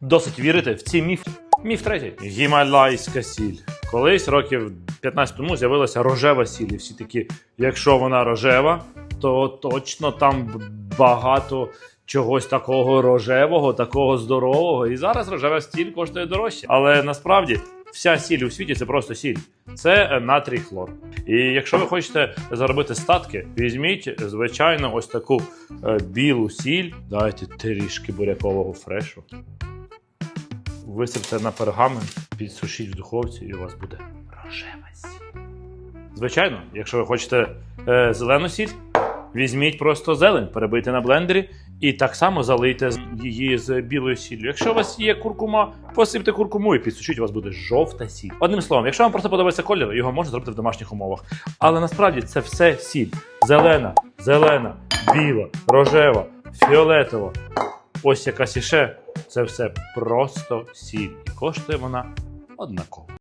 Досить вірити в ці міфи. Міф третій. Гімалайська сіль. Колись років 15 тому з'явилася рожева сіль. І всі такі, якщо вона рожева, то точно там багато чогось такого рожевого, такого здорового. І зараз рожева сіль коштує дорожче. Але насправді вся сіль у світі це просто сіль. Це е, натрій хлор. І якщо ви хочете заробити статки, візьміть звичайно ось таку е, білу сіль, дайте трішки бурякового фрешу. Висипте на пергамент, підсушіть в духовці, і у вас буде рожева сіль. Звичайно, якщо ви хочете е, зелену сіль, візьміть просто зелень, перебийте на блендері і так само залийте її з білою сіллю. Якщо у вас є куркума, посипте куркуму і підсушіть, у вас буде жовта сіль. Одним словом, якщо вам просто подобається колір, його можна зробити в домашніх умовах. Але насправді це все сіль. Зелена, зелена, біла, рожева, фіолетова. Ось якась іще. Це все просто сіль. І коштує вона однаково.